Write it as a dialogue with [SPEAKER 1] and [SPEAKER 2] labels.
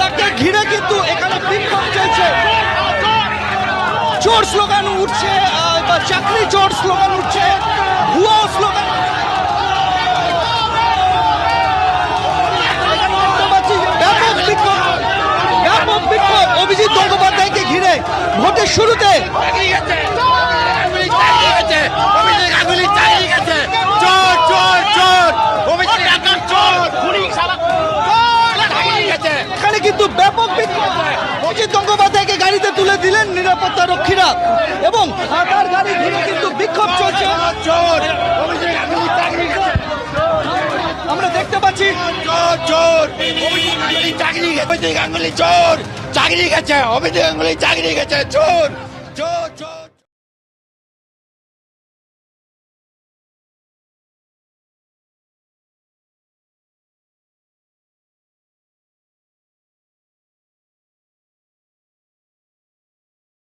[SPEAKER 1] তাকে ঘিরে কিন্তু এখানে বিক্ষোভ চলছে। চোর স্লোগান উঠছে বা চাকরি চোর স্লোগান উঠছে ভুয়ো স্লোগান ব্যাপক বিক্ষোভ ব্যাপক বিক্ষোভ। অভিজিৎ গঙ্গোপাধ্যায়কে ঘিরে ভোটের শুরুতে
[SPEAKER 2] চাকরি গেছে চাকরি গেছে অভিষেক গাঙ্গুলি চাকরি গেছে চোর চোর চোর অভিষেক গাঙ্গুলি চোর খুনি শালা চাকরি গেছে
[SPEAKER 1] এখানে কিন্তু ব্যাপক বিক্ষোভ অজিত গঙ্গোপাধ্যায়কে গাড়িতে তুলে দিলেন নিরাপত্তা রক্ষীরা। এবং তার গাড়ি ঘিরে কিন্তু বিক্ষোভ চলছে। আমরা দেখতে পাচ্ছি
[SPEAKER 2] চাকরি অভিজিৎ চাকরি গেছে, অভিষেক গাঙ্গুলি, চাকরি গেছে, চোর! চোর চোর!